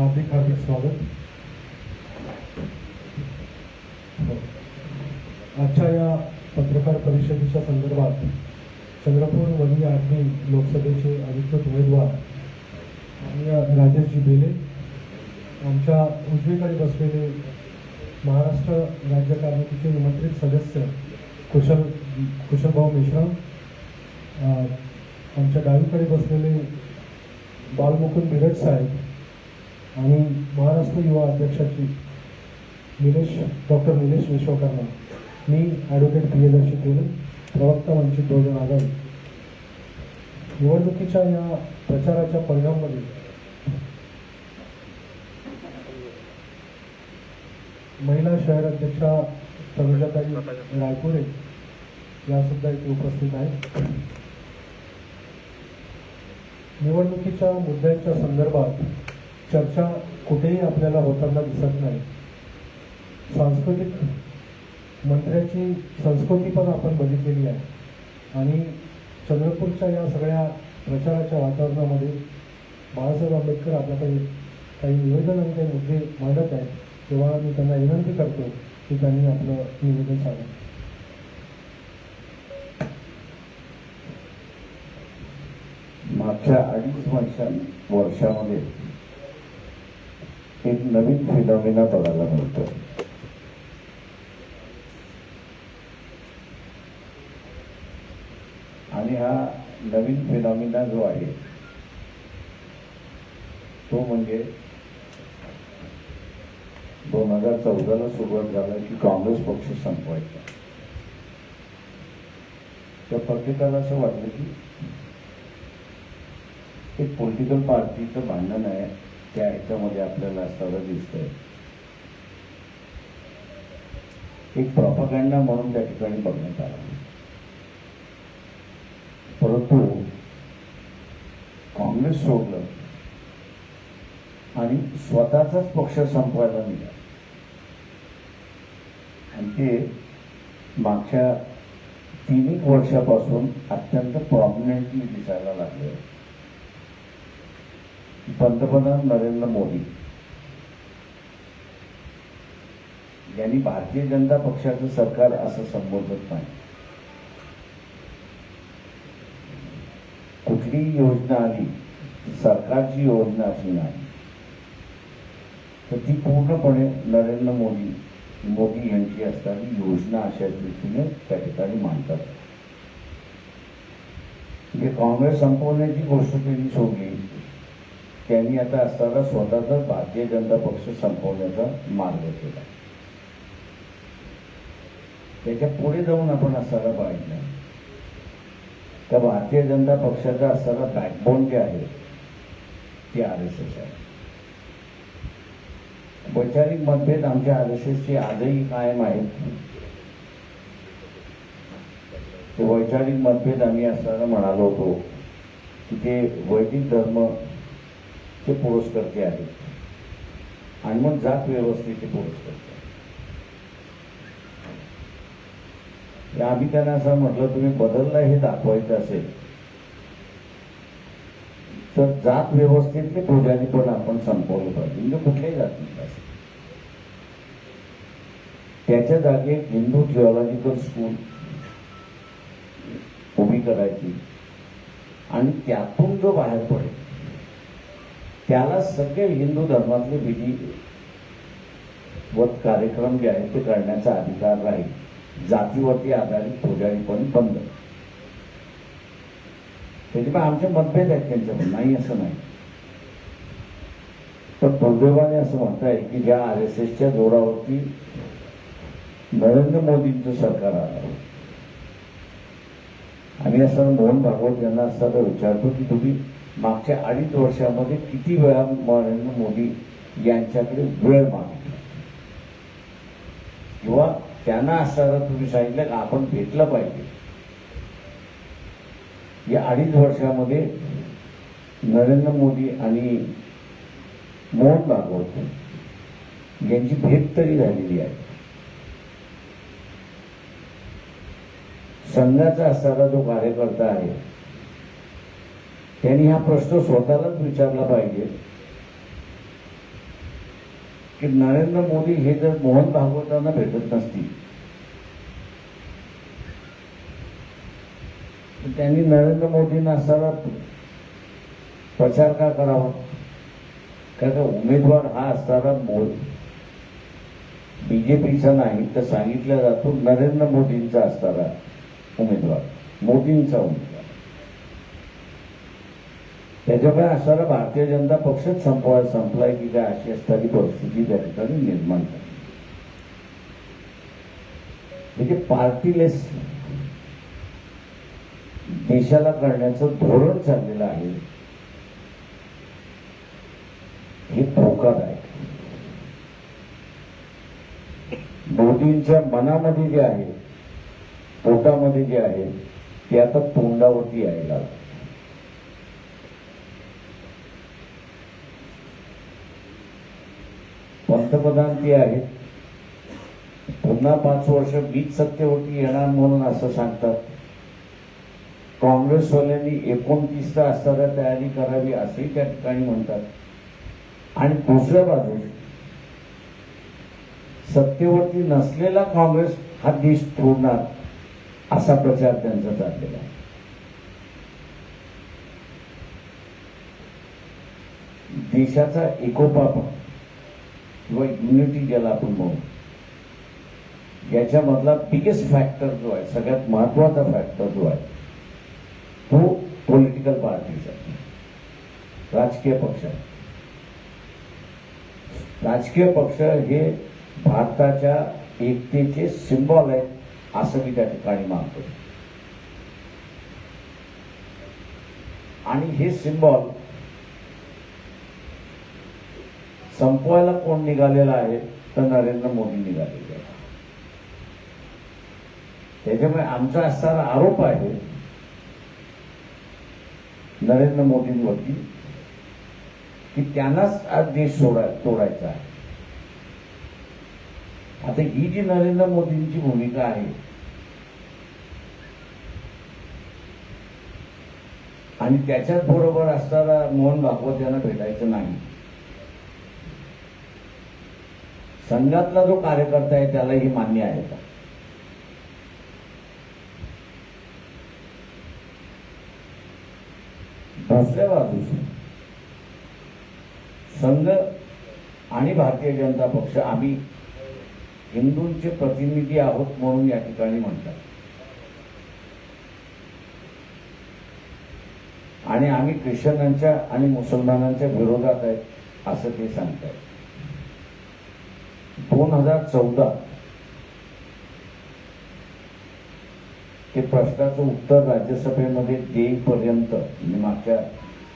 हार्दिक हार्दिक स्वागत आजच्या या पत्रकार परिषदेच्या संदर्भात चंद्रपूर वनी आर्मी लोकसभेचे अधिकृत उमेदवार आणि राजेशजी बेले आमच्या उजवीकडे बसलेले महाराष्ट्र राज्य कार्यसमितीचे निमंत्रित सदस्य कुशल कुशलभाऊ मिश्रा आमच्या डावीकडे बसलेले बालमुकुंद मिरज साहेब आणि महाराष्ट्र युवा अध्यक्षाची निलेश डॉक्टर निलेश विश्वकर्मा. मी ॲडव्होकेट प्रियदर्शी केले प्रवक्ता वंचित बहुजन आघाडी निवडणुकीच्या या प्रचाराच्या परिणाममध्ये महिला शहर अध्यक्षा तनुजाताई रायपुरे या सुद्धा इथे उपस्थित आहेत. निवडणुकीच्या मुद्द्यांच्या संदर्भात चर्चा कुठेही आपल्याला होताना दिसत नाही. सांस्कृतिक मंत्र्याची संस्कृती पण आपण बघितलेली आहे. आणि चंद्रपूरच्या या सगळ्या प्रचाराच्या वातावरणामध्ये बाळासाहेब आंबेडकर आपल्याकडे काही निवेदन आणि काही मुद्दे मांडत आहेत. तेव्हा मी त्यांना विनंती करतो की त्यांनी आपलं निवेदन सांगा. मागच्या अडीच वर्षां वर्षामध्ये एक नवीन फिनॉमिना बघायला मिळतो आणि हा नवीन फिनॉमिना जो आहे तो म्हणजे दोन हजार चौदाला सुरुवात झाला की काँग्रेस पक्ष संपवायचा. त्या प्रत्येकाला असं वाटलं की एक पॉलिटिकल पार्टीचं भांडण आहे. त्या ह्याच्यामध्ये आपल्याला असताना दिसतंय. एक प्रॉपगँडा म्हणून त्या ठिकाणी बघण्यात आला. परंतु काँग्रेस सोडलं आणि स्वतःचाच पक्ष संपवायला निघाला. आणि ते मागच्या तीन एक वर्षापासून अत्यंत प्रॉमिनंटली दिसायला लागले. पंतप्रधान नरेंद्र मोदी यांनी भारतीय जनता पक्षाचं सरकार असं संबोधत नाही. कुठलीही योजना आली सरकारची योजना अशी नाही. तर ती पूर्णपणे नरेंद्र मोदी मोदी यांची असणारी योजना अशा दृष्टीने त्या ठिकाणी मांडतात. म्हणजे काँग्रेस संपवण्याची गोष्ट त्यांनी सोडली. त्यांनी आता असताना स्वतःचा भारतीय जनता पक्ष संपवण्याचा मार्ग केला. त्याच्या पुढे जाऊन आपण असायला पाहिजे त्या भारतीय जनता पक्षाचा असताना बॅकबोन जे आहे ते आर एस एस आहे. वैचारिक मतभेद आमच्या आर एस एसचे आजही कायम आहेत. ते वैचारिक मतभेद आम्ही असताना म्हणालो होतो की ते वैदिक धर्म ते पुरस्कर्ते आहेत. आणि मग जात व्यवस्थेचे पुरस्कर्ते आहेत. आम्ही त्यांना असं म्हटलं तुम्ही बदलला हे दाखवायचं असेल तर जात व्यवस्थेतले पुजारी पण आपण संपवलं पाहिजे. म्हणजे कुठल्याही जातीत असेल त्याच्या जागी एक हिंदू थिओलॉजिकल स्कूल उभी करायची. आणि त्यातून जो बाहेर पडेल त्याला सगळे हिंदू धर्मातले विधी व कार्यक्रम जे आहेत ते करण्याचा अधिकार राहील जातीवरती आधारित पुजारी पण बंद. त्याच्यामुळे आमचे मतभेद आहेत त्यांच्यावर नाही असं नाही. पण दुर्दैवाने असं म्हणताय की ज्या आर एस एसच्या जोरावरती नरेंद्र मोदींचं सरकार आलं. आम्ही असं मोहन भागवत यांना असं विचारतो की तुम्ही मागच्या अडीच वर्षामध्ये किती वेळा नरेंद्र मोदी यांच्याकडे वेळ मागितला? किंवा त्यांना असताना तुम्ही सांगितलं की आपण भेटलं पाहिजे. या अडीच वर्षामध्ये नरेंद्र मोदी आणि मोहन भागवत यांची भेट तरी झालेली आहे. संघाचा असणारा जो कार्यकर्ता आहे त्यांनी हा प्रश्न स्वतःलाच विचारला पाहिजे. की नरेंद्र मोदी हे जर मोहन भागवतांना भेटत नसतील तर त्यांनी नरेंद्र मोदींना असा प्रचार का करावा? कारण का उमेदवार हा असणारा मोद बीजेपीचा नाही तर सांगितलं जातो नरेंद्र मोदींचा असणारा उमेदवार मोदींचा उमेदवार. त्याच्यामुळे असणारा भारतीय जनता पक्षच संपवा संपलाय की काय अशी असणारी परिस्थिती त्या ठिकाणी निर्माण झाली. म्हणजे पार्टीलेस देशाला करण्याचं धोरण चाललेलं आहे. हे धोकादायक. मोदींच्या मनामध्ये जे आहे पोटामध्ये जे आहे ते आता तोंडावरती यायला लागलं. पंतप्रधान ते आहेत पुन्हा पाच वर्ष मीच सत्तेवरती येणार म्हणून असं सांगतात. काँग्रेसवाल्यांनी एकोणतीसला असताना तयारी करावी असंही त्या ठिकाणी म्हणतात. आणि दुसऱ्या बाजूस सत्तेवरती नसलेला काँग्रेस हा देश तोडणार असा प्रचार त्यांचा चाललेला आहे. देशाचा एकोपा किंवा इम्युनिटी ज्याला आपण म्हणू. याच्यामधला बिगेस्ट फॅक्टर जो आहे सगळ्यात महत्त्वाचा फॅक्टर जो आहे तो पॉलिटिकल पार्टीचा राजकीय पक्ष. राजकीय पक्ष हे भारताच्या एकतेचे सिम्बॉल आहेत असं मी त्या ठिकाणी मानतो. आणि हे सिम्बॉल संपवायला कोण निघालेला आहे तर नरेंद्र मोदी निघालेले आहे त्याच्यामुळे आमचा असणारा आरोप आहे नरेंद्र मोदींवरती की त्यांनाच आज देश सोडाय तोडायचा आहे. आता ही जी नरेंद्र मोदींची भूमिका आहे आणि त्याच्याच बरोबर असणारा मोहन भागवत यांना भेटायचं नाही संघातला जो कार्यकर्ता आहे त्यालाही मान्य आहे का? दुसऱ्या बाजूस संघ आणि भारतीय जनता पक्ष आम्ही हिंदूंचे प्रतिनिधी आहोत म्हणून या ठिकाणी म्हणतात. आणि आम्ही ख्रिश्चनांच्या आणि मुसलमानांच्या विरोधात आहेत असं ते सांगतात. दोन हजार चौदा. ते प्रश्नाचं उत्तर राज्यसभेमध्ये देईपर्यंत म्हणजे मागच्या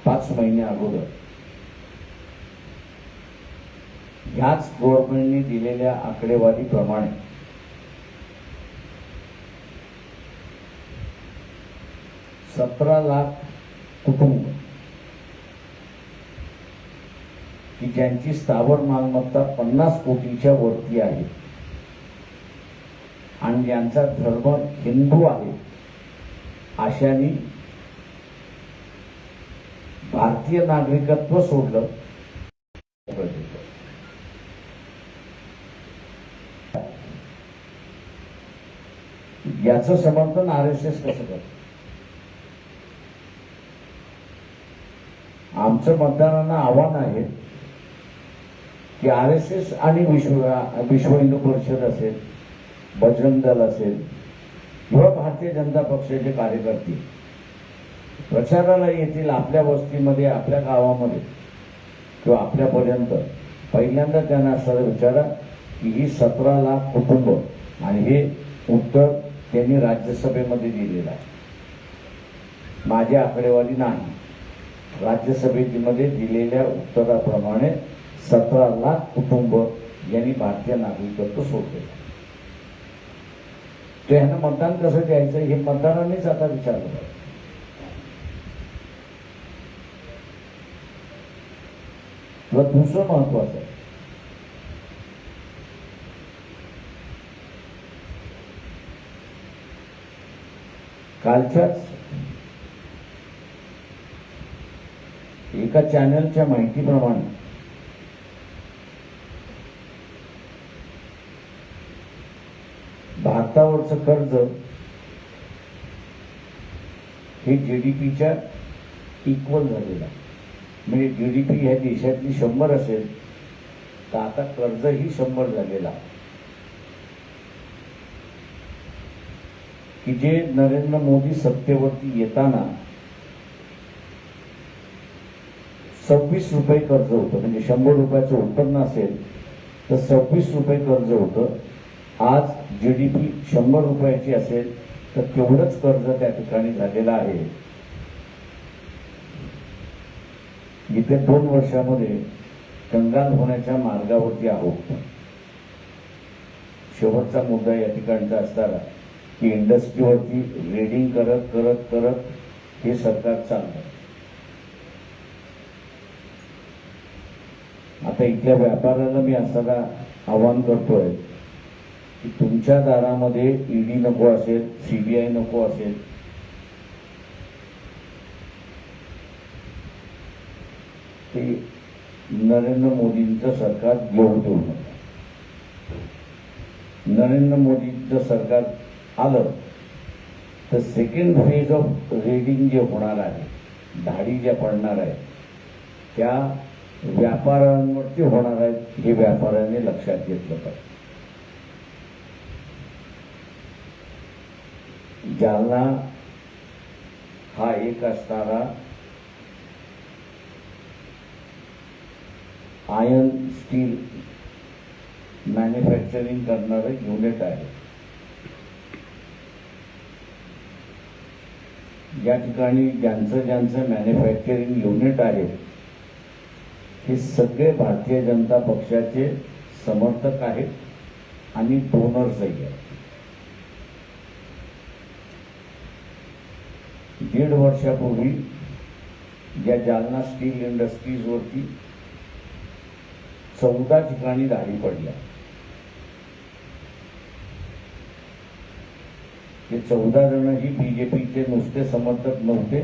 पाच महिन्या अगोदर. ह्याच गव्हर्नमेंटने दिलेल्या आकडेवारीप्रमाणे. सतरा लाख कुटुंब. की ज्यांची स्थावर मालमत्ता पन्नास कोटीच्या वरती आहे. आणि ज्यांचा धर्म हिंदू आहे. अशानी भारतीय नागरिकत्व सोडलं. याचं समर्थन आर एस एस कसं करत? आमचं मतदारांना आव्हान आहे. की आर एस एस आणि विश्व विश्व हिंदू परिषद असेल बजरंग दल असेल किंवा भारतीय जनता पक्षाचे कार्यकर्ते. प्रचाराला येतील आपल्या वस्तीमध्ये आपल्या गावामध्ये किंवा आपल्यापर्यंत. पहिल्यांदा त्यांना असं विचारा की ही सतरा लाख कुटुंब आणि हे उत्तर त्यांनी राज्यसभेमध्ये दिलेलं आहे. माझी आकडेवारी नाही. राज्यसभेमध्ये दिलेल्या उत्तराप्रमाणे सतरा लाख कुटुंब यांनी भारतीय नागरिकत्व सोडले. तर ह्यांना मतदान कसं द्यायचं हे मतदारांनीच आता विचारलं पाहिजे. किंवा दुसरं महत्वाचं आहे. कालच्याच एका चॅनलच्या माहितीप्रमाणे हातावरचं कर्ज हे जीडीपीच्या इक्वल झालेलं आहे. म्हणजे जीडीपी ह्या देशातली शंभर असेल तर आता कर्जही शंभर झालेला की जे नरेंद्र मोदी सत्तेवरती येताना सव्वीस रुपये कर्ज होतं म्हणजे शंभर रुपयाचं उत्पन्न असेल तर सव्वीस रुपये कर्ज होतं. आज जी डी पी शंभर रुपयाची असेल तर तेवढंच कर्ज त्या ठिकाणी झालेलं आहे. येत्या दोन वर्षामध्ये कंगाल होण्याच्या मार्गावरती आहोत. शेवटचा मुद्दा या ठिकाणचा असताना की इंडस्ट्रीवरती रेडिंग करत करत करत हे सरकार चाललं आता इथल्या व्यापाऱ्याला मी असताना आवाहन करतोय की तुमच्या दारामध्ये ईडी नको असेल सीबीआय नको असेल. ते नरेंद्र मोदींचं सरकार येऊ देऊ नका नरेंद्र मोदींचं सरकार आलं तर सेकंड फेज ऑफ रेडिंग जे होणार आहे धाडी ज्या पडणार आहे त्या व्यापाऱ्यांवरती होणार आहेत हे व्यापाऱ्यांनी लक्षात घेतलं पाहिजे. जालना हा एक असणारा आयर्न स्टील मॅन्युफॅक्चरिंग करणारं युनिट आहे. या ठिकाणी ज्यांचं ज्यांचं मॅन्युफॅक्चरिंग युनिट आहे हे सगळे भारतीय जनता पक्षाचे समर्थक आहेत आणि डोनर्सही आहेत. दीड वर्षापूर्वी या जालना स्टील इंडस्ट्रीजवरती चौदा ठिकाणी धाडी पडल्या. ते चौदा जण ही बीजेपीचे नुसते समर्थक नव्हते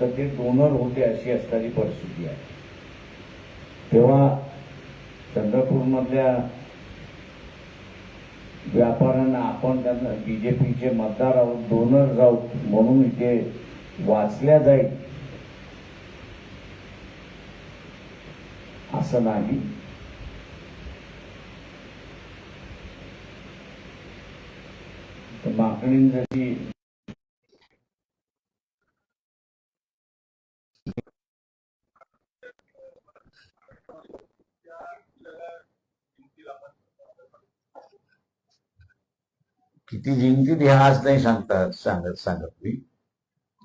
तर ते डोनर होते अशी असणारी परिस्थिती आहे. तेव्हा चंद्रपूरमधल्या व्यापाऱ्यांना आपण त्यांना बीजेपीचे मतदार आहोत डोनर जाऊ म्हणून इथे वाचल्या जाईल. असं नाही. तर मागणी जशी किती जिंकतील हे आज नाही सांगता सांगत सांगत मी.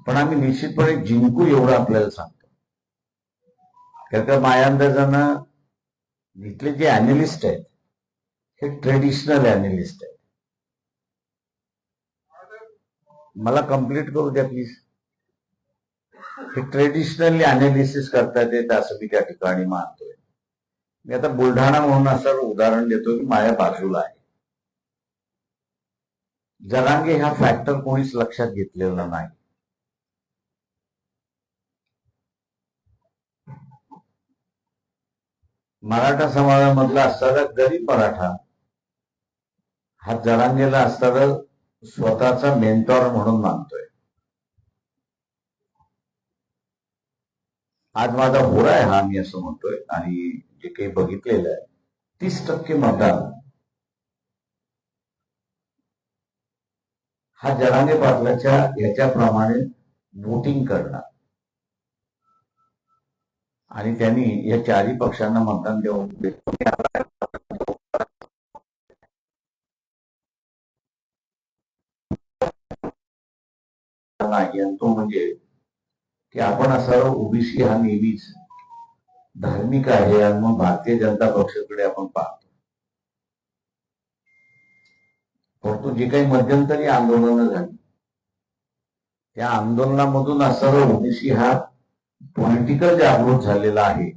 पण आम्ही निश्चितपणे जिंकू एवढं आपल्याला सांगतो. कारण का माझ्या अंदाजानं इथले जे अॅनालिस्ट आहेत हे ट्रेडिशनल अॅनालिस्ट आहेत. मला कंप्लीट करू द्या प्लीज हे ट्रेडिशनली अनालिसिस करतात येत असं मी त्या ठिकाणी मानतोय. मी आता बुलढाणा म्हणून असं उदाहरण देतो की माझ्या बाजूला आहे. जरांगे हा फॅक्टर कोणीच लक्षात घेतलेला नाही. मराठा समाजामधला असणारा गरीब मराठा हा जरांगेला असणारा स्वतःचा मेंटॉर म्हणून मानतोय. आज माझा होरा आहे हा मी असं म्हणतोय आणि जे काही बघितलेलं आहे तीस टक्के मतदान हा जरांगे पाटलाच्या याच्याप्रमाणे बोटिंग करणार. आणि त्यांनी या चारही पक्षांना मतदान देऊन नाही आणि तो म्हणजे की आपण असा ओबीसी हा नेहमीच धार्मिक आहे आणि मग भारतीय जनता पक्षाकडे आपण पाहतो. परंतु जे काही मध्यंतरी आंदोलनं झाली. त्या आंदोलनामधून असा ओबीसी हा पॉलिटिकल जागृत झालेला आहे.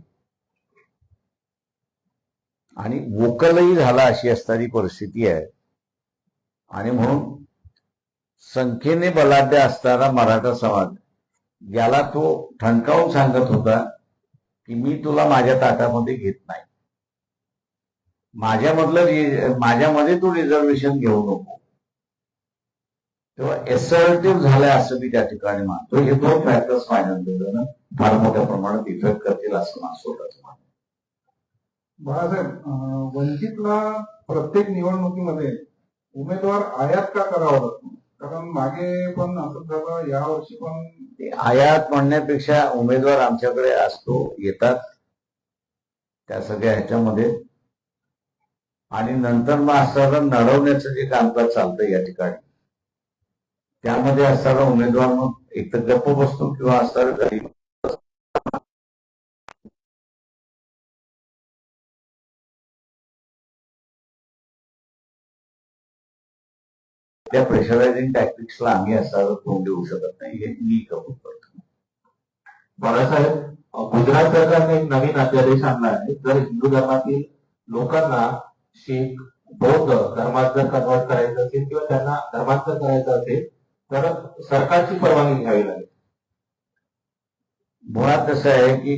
आणि वोकलही झाला अशी असणारी परिस्थिती आहे. आणि म्हणून संख्येने बलाढ्य असणारा मराठा समाज याला तो ठणकावून सांगत होता की मी तुला माझ्या ताटामध्ये घेत नाही. माझ्यामधलं माझ्यामध्ये तू रिझर्वेशन घेऊ नको. तेव्हा एसर्टिव्ह झालाय असं मी त्या ठिकाणी मानतो. हे दोन फॅक्टर्स अंदाजानं फार मोठ्या प्रमाणात इफेक्ट करतील असं मला स्वतःच मानतो बाळासाहेब वंचितला प्रत्येक निवडणुकीमध्ये उमेदवार आयात का करावा लागतो? कारण मागे पण असं झालं यावर्षी पण आयात म्हणण्यापेक्षा उमेदवार आमच्याकडे असतो येतात. त्या सगळ्या ह्याच्यामध्ये आणि नंतर मग असं नडवण्याचं जे कामकाज चालतं या ठिकाणी. त्यामध्ये असणारा उमेदवार मग एक तर गप्प बसतो किंवा असणारं घरी त्या प्रेशरायझिंग टॅक्टिक्सला आम्ही असणारं तोंड देऊ शकत नाही हे मी कबूल करतो. बाळासाहेब गुजरात सरकारने एक नवीन अध्यादेश आणला आहे. जर हिंदू धर्मातील लोकांना शीख बौद्ध धर्मात जर कन्वर्ट करायचं असेल किंवा त्यांना धर्मांतर करायचं असेल तर सरकारची परवानगी घ्यावी लागेल. मुळात कसं आहे की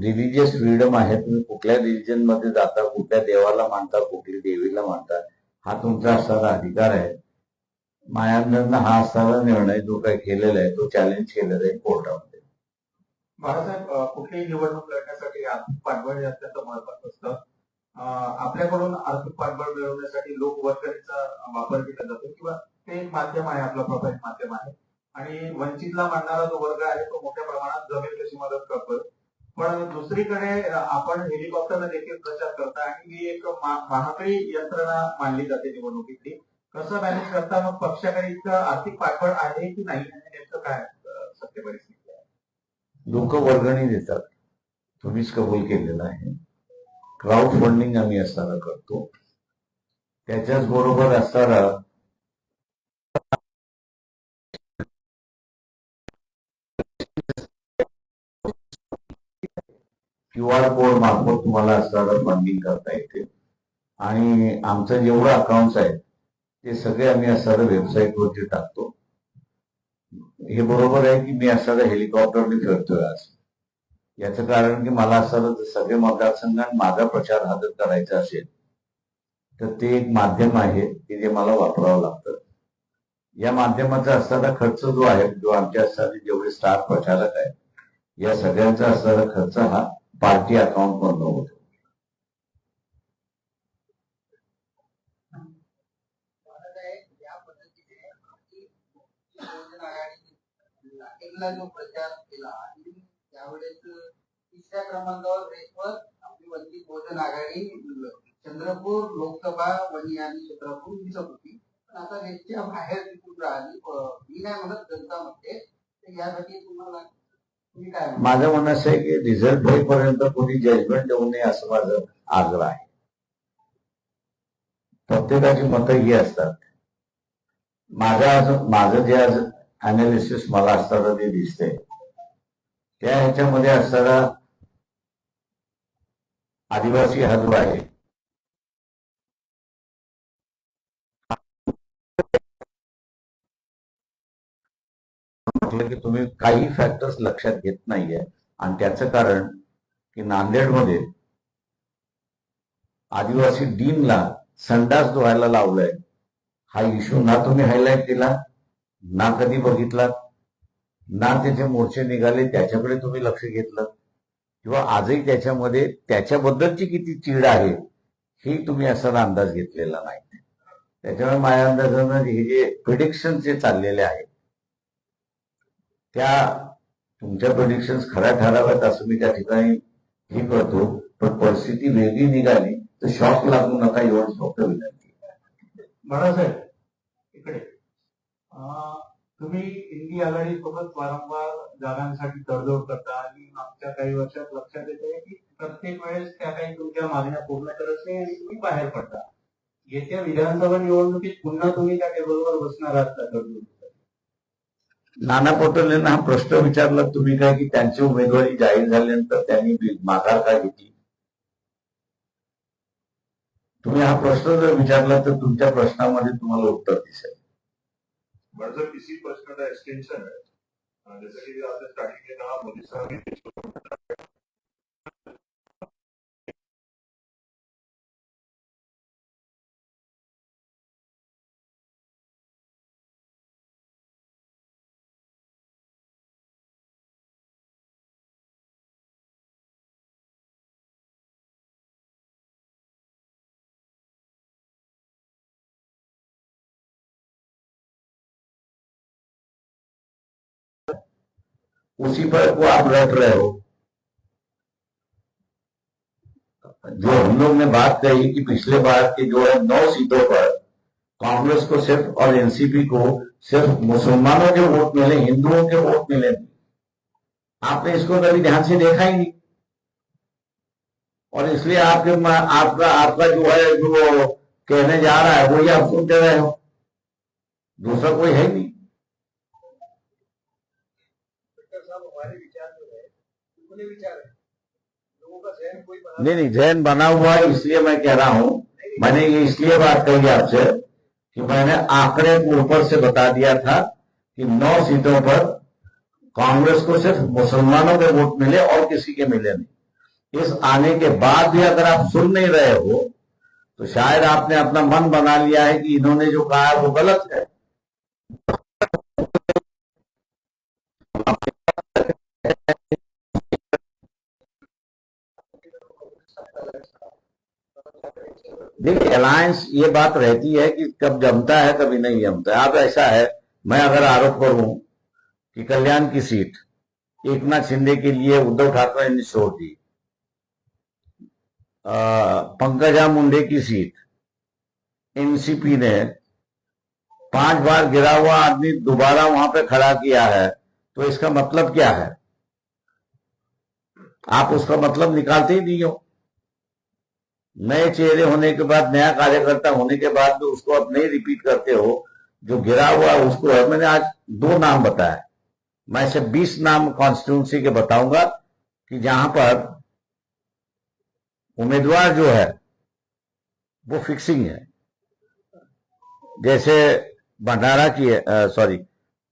रिलिजियस फ्रीडम आहे तुम्ही कुठल्या रिलिजनमध्ये जाता कुठल्या देवाला मानता कुठली देवीला मानता हा तुमचा असणारा अधिकार आहे. मायानंदनं हा असणारा निर्णय जो काही केलेला आहे तो चॅलेंज केलेला आहे कोर्टामध्ये. बाळासाहेब कुठलीही निवडणूक लढण्यासाठी आर्थिक पाठबळ हे अत्यंत महत्वाचं असतं. आपल्याकडून आर्थिक पाठबळ मिळवण्यासाठी लोक लोकवर्गणीचा वापर केला जातो किंवा ते एक माध्यम आहे आपलं प्रभावी माध्यम आहे. आणि वंचितला मानणारा जो वर्ग आहे तो मोठ्या प्रमाणात जमेल तशी मदत करतोय. पण दुसरीकडे आपण हेलिकॉप्टरने देखील प्रचार करता आणि ही एक महागडी यंत्रणा मानली जाते निवडणुकीतली. कसं मॅनेज करता मग पक्षाकडे इतकं आर्थिक पाठबळ आहे की नाही आणि नेमकं काय सत्य परिस्थिती आहे? लोक वर्गणी देतात. तुम्हीच कबूल केलेलं आहे. क्राऊड फंडिंग आम्ही असताना करतो. त्याच्याच बरोबर असताना क्यू आर कोड मार्फत तुम्हाला असणारं फंडिंग करता येते. आणि आमचं जेवढं अकाउंट्स आहेत ते सगळे आम्ही असणारं वेबसाईटवरती टाकतो. हे बरोबर आहे की मी असणारं हेलिकॉप्टरने फिरतोय आज. याचं कारण की मला असं सगळे मतदारसंघात माझा प्रचार हा जर करायचा असेल तर ते एक माध्यम आहे की जे मला वापरावं लागतं. या माध्यमाचा असणारा खर्च जो आहे जो आमच्या असणारे जेवढे स्टार प्रचारक आहेत या सगळ्यांचा असणारा खर्च हा पार्टी अकाउंट मधून होतो जो प्रचार केला त्यावेळेस तिसऱ्या क्रमांकावर रेसवर आपली वंचित बहुजन आघाडी चंद्रपूर लोकसभा वणी आणि चंद्रपूर दिसत होती पण आता रेसच्या बाहेर टिकून राहिली मी नाही म्हणत जनता म्हणते यासाठी तुम्हाला माझं म्हणणं असं आहे की रिझल्ट होईपर्यंत कोणी जजमेंट देऊ नये असं माझं आग्रह आहे. प्रत्येकाची मतं ही असतात. माझं माझं जे आज अनालिसिस मला असताना ते दिसतंय त्या ह्याच्यामध्ये असणारा आदिवासी हा जो आहे. म्हटलं की तुम्ही काही फॅक्टर्स लक्षात घेत नाहीये. आणि त्याचं कारण की नांदेडमध्ये आदिवासी डीनला संडास धुवायला लावलंय. हा इश्यू ना तुम्ही हायलाईट केला ना कधी बघितला ना त्याचे मोर्चे निघाले त्याच्याकडे तुम्ही लक्ष घेतलं. किंवा आजही त्याच्यामध्ये त्याच्याबद्दलची किती चीड आहे हे तुम्ही असा अंदाज घेतलेला नाही. त्याच्यामुळे माझ्या अंदाजानं हे जे प्रिडिक्शन जे चाललेले आहेत त्या तुमच्या प्रिडिक्शन खऱ्या ठराव्यात असं मी त्या ठिकाणी हे करतो. पण परिस्थिती वेगळी निघाली तर शॉक लागू नका एवढं फक्त विनंती. बाळासाहेब इकडे. तुम्ही इंडी आघाडी सोबत वारंवार जागांसाठी तडजोड करता आणि मागच्या काही वर्षात लक्षात येते की प्रत्येक वेळेस त्या काही तुमच्या मागण्या पूर्ण करत नाही आणि तुम्ही बाहेर पडता. येत्या विधानसभा निवडणुकीत पुन्हा तुम्ही त्या टेबलवर बसणार आहात का तडजोड नाना पटोलेंना हा प्रश्न विचारला तुम्ही काय की त्यांची उमेदवारी जाहीर झाल्यानंतर त्यांनी माघार का घेतली? तुम्ही हा प्रश्न जर विचारला तर तुमच्या प्रश्नामध्ये तुम्हाला उत्तर दिसेल. माझं इसी प्रश्न का एक्सटेंशन है अं, जैसे कि आपने स्टार्टिंग में कहा मोदी साहब उसी पर को आप रट रहे हो। जो हम लोग ने बात कही कि पिछले बार के जो है नौ सीटों पर कांग्रेस को सिर्फ़ और एनसीपी को सिर्फ़ मुसलमानों के वोट मिले, हिंदुओं के वोट मिले। आपने इसको कभी ध्यान से देखा ही नहीं। और इसलिए आपके आपका आपका जो है जो कहने जा रहा है वही आप सुनते रहे हो। दूसरा कोई है नहीं साहब हमारे विचार जो है अपने विचार है। लोगों का जहन कोई बना नहीं नहीं जैन बना हुआ है इसलिए मैं कह रहा हूँ। मैंने ये इसलिए बात कही आपसे कि मैंने आंकड़े को ऊपर से बता दिया था कि नौ सीटों पर कांग्रेस को सिर्फ़ मुसलमानों के वोट मिले और किसी के मिले नहीं। इस आने के बाद भी अगर आप सुन नहीं रहे हो तो शायद आपने अपना मन बना लिया है कि इन्होंने जो कहा है वो गलत है। देखिए अलायंस ये बात रहती है कि कब जमता है, कभी नहीं जमता है। अब ऐसा है, मैं अगर आरोप करूँ कि कल्याण की सीट एक नाथ शिंदे के लिए उद्धव ठाकरे ने छोड़ दी पंकजा मुंडे की सीट एनसीपी ने पाँच बार गिरा हुआ आदमी दोबारा वहाँ पे खड़ा किया है तो इसका मतलब क्या है? आप उसका मतलब निकालते ही नहीं हो। नए चेहरे होने के बाद, नया कार्यकर्ता होने के बाद भी उसको आप नहीं रिपीट करते हो, जो गिरा हुआ उसको है मैंने आज दो नाम बताया मैं से बीस नाम कॉन्स्टिट्यूंसी के बताऊँगा कि जहाँ पर उम्मीदवार जो है, वो फिक्सिंग है। जैसे भंडारा की है सॉरी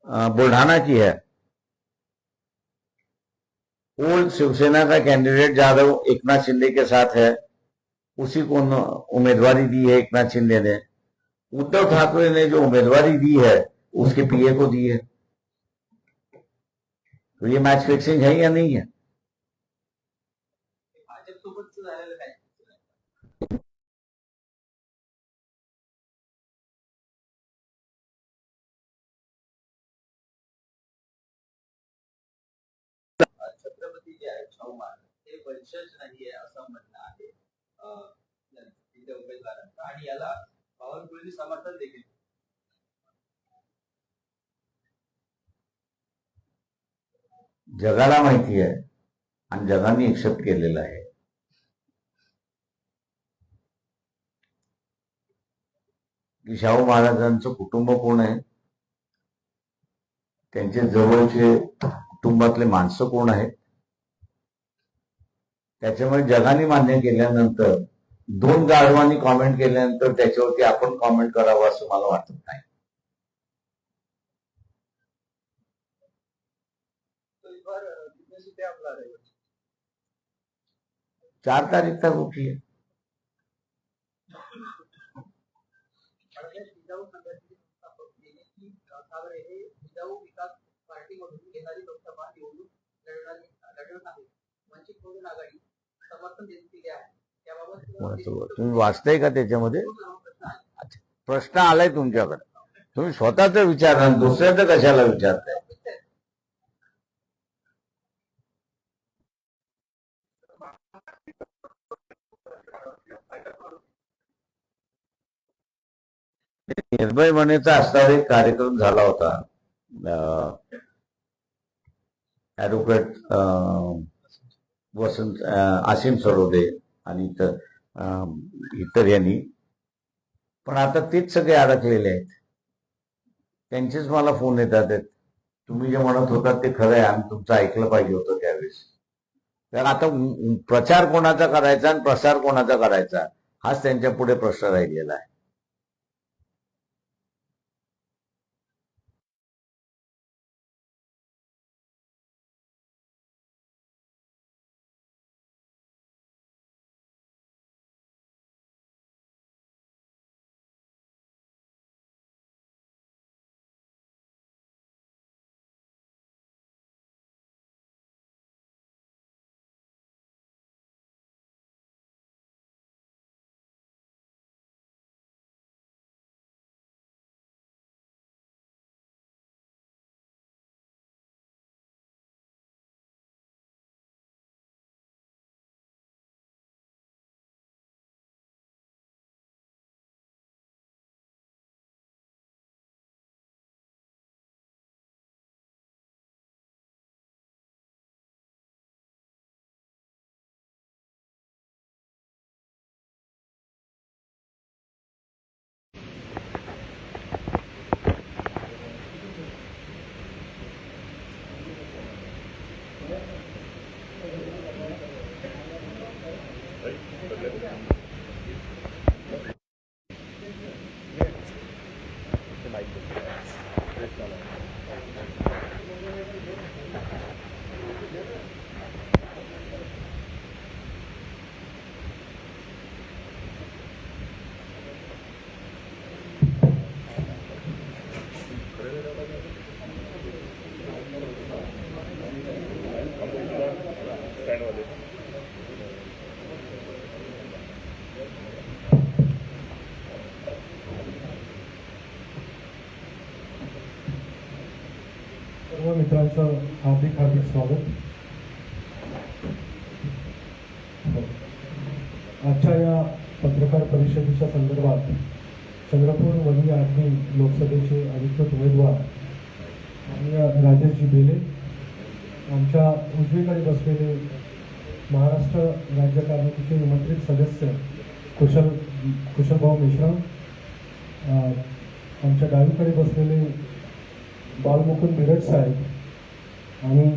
बुल्ढाना की है। ओल्ड शिवसेना का कैंडिडेट जाधव एकनाथ शिंदे के साथ है। उसी को उम्मीदवारी दी है एकनाथ शिंदे ने उद्धव ठाकरे ने जो उम्मीदवारी दी है, उसके पीए को दी है। तो ये मैच फिक्सिंग है या नहीं है? छत्रपती जे आहेत हे वंशज असं म्हणणं आहे अं, तिथे उमेदवारांचं आणि याला बावनकुळेंनी समर्थन देखील जगाला माहिती आहे आणि जगाने एक्सेप्ट केलेलं आहे. की शाहू महाराजांचं कुटुंब कोण आहे? त्यांचे जवळचे कुटुंबातले माणसं कोण आहेत? त्याच्यामुळे जगाने मान्य केल्यानंतर दोन गाढवांनी कॉमेंट केल्यानंतर त्याच्यावरती आपण कॉमेंट करावं असं मला वाटत नाही. चार तारीख तक कुठली है पार्टीमधून घेणारी लोकसभा निवडणूक लढवणारी लढवत आहे म्हणजे वंचित बहुजन आघाडी तुम्ही वाचताय का त्याच्यामध्ये? प्रश्न आहे. प्रश्न आलाय तुमच्याकडे. तुम्ही स्वतःच विचारा आणि दुसऱ्याचं कशाला विचारताय? निर्भय म्हणेचा असणारा एक कार्यक्रम झाला होता. ॲडव्होकेट वसंत आसिम सरोदे आणि इतर इतर यांनी. पण आता तेच सगळे अडकलेले आहेत. त्यांचेच मला फोन येतात आहेत. तुम्ही जे म्हणत होता ते खरं आहे आम्ही तुमचं ऐकलं पाहिजे होतं त्यावेळेस. तर आता प्रचार कोणाचा करायचा आणि प्रसार कोणाचा करायचा हाच त्यांच्या पुढे प्रश्न राहिलेला आहे. हार्दिक हार्दिक स्वागत. आजच्या या पत्रकार परिषदेच्या संदर्भात चंद्रपूर वली आणि लोकसभेचे अधिकृत उमेदवार माननीय राजेशजी बेले आमच्या उजवीकडे बसलेले महाराष्ट्र राज्य कार्यकारिणीचे निमंत्रित सदस्य कुशल कुशलभाऊ मेश्राम आमच्या डावीकडे बसलेले बालमुकुंद बिरड साहेब आणि